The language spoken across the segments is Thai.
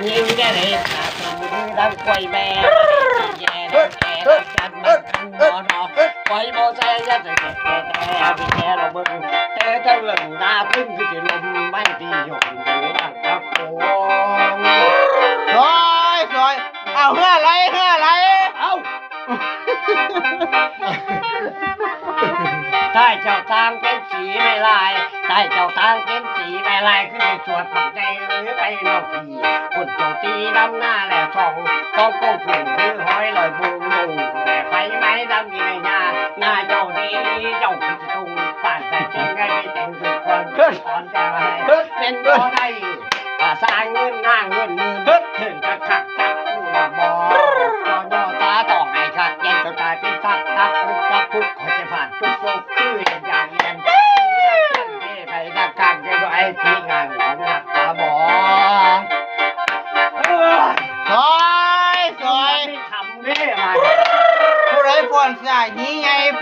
ยิงได้เลยขาดมือดังกล้วยแม่แย่ดังแก่ดังจันมันนอนอปล่อยโมใจจะจะแก่แก่แก่พี่แกเราเบิ่งแต่ถ้าเรื่องหน้าพึ่งคือจะลมไม่ดีหยกหูบ้างครับโอ้ซอยซอยเอาเฮืออะไรเฮืออะไรเอ้าใต้เจ้าทางเป็นสีไม่ลายใต้เจ้าทางเป็นสีไม่ลายคือสวดปักใจหรือ ไปน้อกทีคนโจตีดำหน้าแหล่ช่องต้องก้มฝุ่นคือหอยลอยบูงบุงแต่ไปไม้ดำอยู่ในหน้าหน้าเจ้าดีเจ้าคือตุงป่านแต่จริงไงไม่แต่งสุดคนตอนจะอะไรเป็นบ่ได้สร้างเงินหน้าเงินหมื่นถึงกระคักจักผู้ละบอ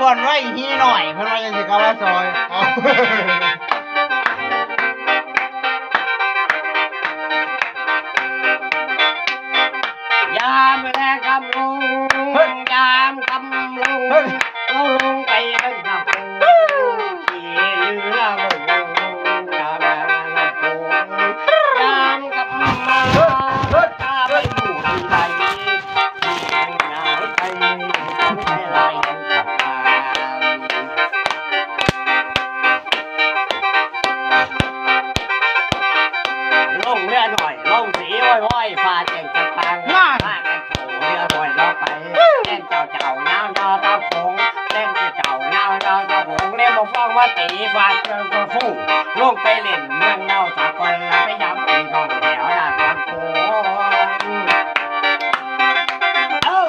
หีไงพ่อนไว้หีหน่อย เพิ่นว่าจังสิครับว่าซอย เอายามแรงกำลุงยามกำลุงเราลงาเจ้าเงาเงาตาผงเล่นเจ้าเงาเงาตาผงเล่นบอกฟังว่าตีฟ้าเกินกระฟู่ลงไปเล่นเมืองเน่าสากลแล้วไปย้ำตีกองแถวหน้าตาโขเอ้า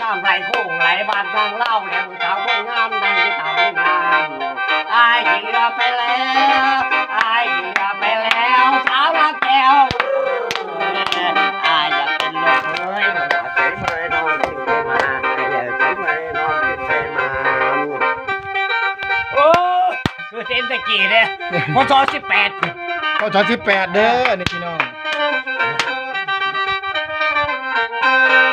ตามไรคู่ไรบ้านทางเล่าแหลมสาวคนงามดังที่ตามงามอายขี่เรือไปแล้ว เซนตะกี้เนี่ยพศสิบแปดเขาชอที่แปดเด้อนี่พี่น้อง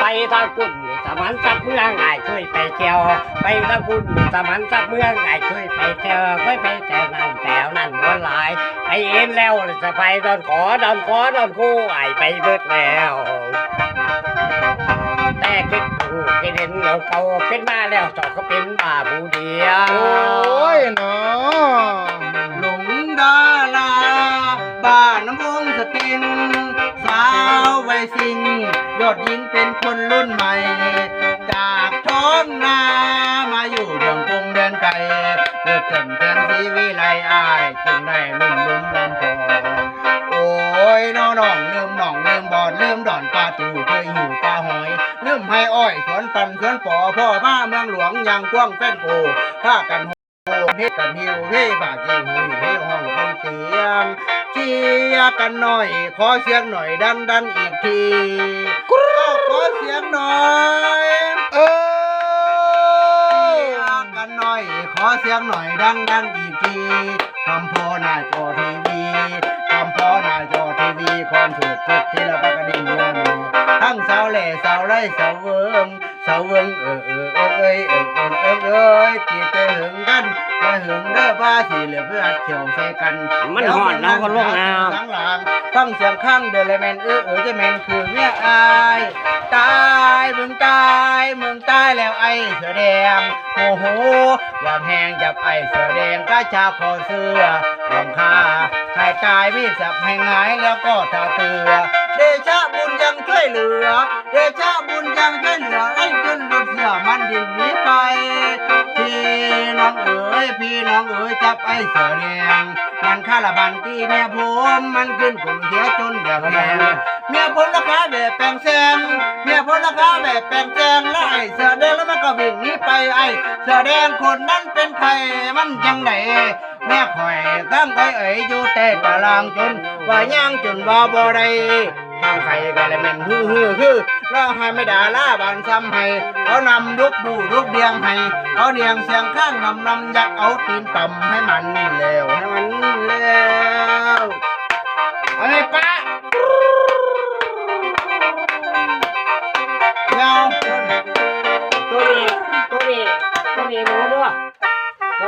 ไปทางกุ่นสมันสักเมืองไอ้เคยไปเที่ยว ไปทางกุ่นสมันสักเมืองไอ้เคยไปเที่ยวเคยไปแถวนั้นแถวนั้นวนหลายไปเอ็นแล้วจะไปดอนขอดอนขอดอนคู่ไอไปเบิดแล้วแต่คิดถูกคิดเห็นเราเก่าขึ้นมาแล้วจอกก็เป็นบ้าผู้เดียว น้ำวงสติน สาวไวยสิงยอดหญิงเป็นคนรุ่นใหม่ จากท้องนามาอยู่เมืองกรุงเดินไกลเกิดเต็มแทนสีวิไลอายจึงได้ลุ่มลุ่มลำพองโอ้ยน้องน้องลืมน้องลืมบอดลืมดอนปลาติวเคยหิวปลาหอยลืมให้อ้อยสวนปันสวนปอพ่อมาเมืองหลวงยังกว้างแป้นโกผ้ากันโฮเฮ็ดกันหิวเฮ้บาจีหุยเฮ้ห้องคงเสียง เชียร์กันหน่อย ขอเสียงหน่อยดังดังอีกทีขอเสียงหน่อยเออเชียร์กันหน่อย ขอเสียงหน่อยดังดังอีกทีคำพอหน้าจอทีวีคำพอหน้าจอทีวีคอนเสิร์ตเกิดที่ละปากกระดิ่งเงินทั้งสาวแหล่สาวไร่สาวเวิงสาวเวิงเออเออเออเอ้ยเออเออเออเอ้ยจีไปหึงกัน ไปหึงเด้อบ้าสิเหลือเพื่อเขียวใส่กันมันหอนแล้วก็ลงน้ข้างหลังฟังเสียงข้างเดลแมนเออเออจะแมนคือเมียอายตายมึงตายมึงตายแล้วไอ้เสือแดงโมโหยามแหงจับไอ้เสือแดงกระชากคอเสื้อลองคาใครตายมีสับให้งายแล้วก็ตาเตือเดชะบุญยังช่วยเหลือ เดชะบุญยังช่วยเหลือไอ้ขึ้นบนเสือมันดิ่งหนีไป ยพี่น้องเอ๋ยจับไอ้เสือแดงมันฆ่าละบันตีเมียผมมันขึ้นกลุ่มเสียจนแบบแหงเมียผมราคาแบบแปลงแซงเมียผมราคาแบบแปลงแซงแล้วไอ้เสือแดงแล้วมันก็วิ่งหนีไปไอ้เสือแดงคนนั้นเป็นใครมันจังไหนแม่ข่อยตั้งไว้เอ๋ยอยู่แต่ตารางจนว่าย่างจนว่าบ่ได้ทางไข่ก็เลยแม่นฮือฮือคือ เล้วให้ไม่ด่าล่าบานซ้ำให้เขานำลุกบูลุกเดียงให้เขาเดียงเสียงข้างนำนำอยากเอาตีนต่ำให้มันแล้วให้มันแล้วไอ้ป้า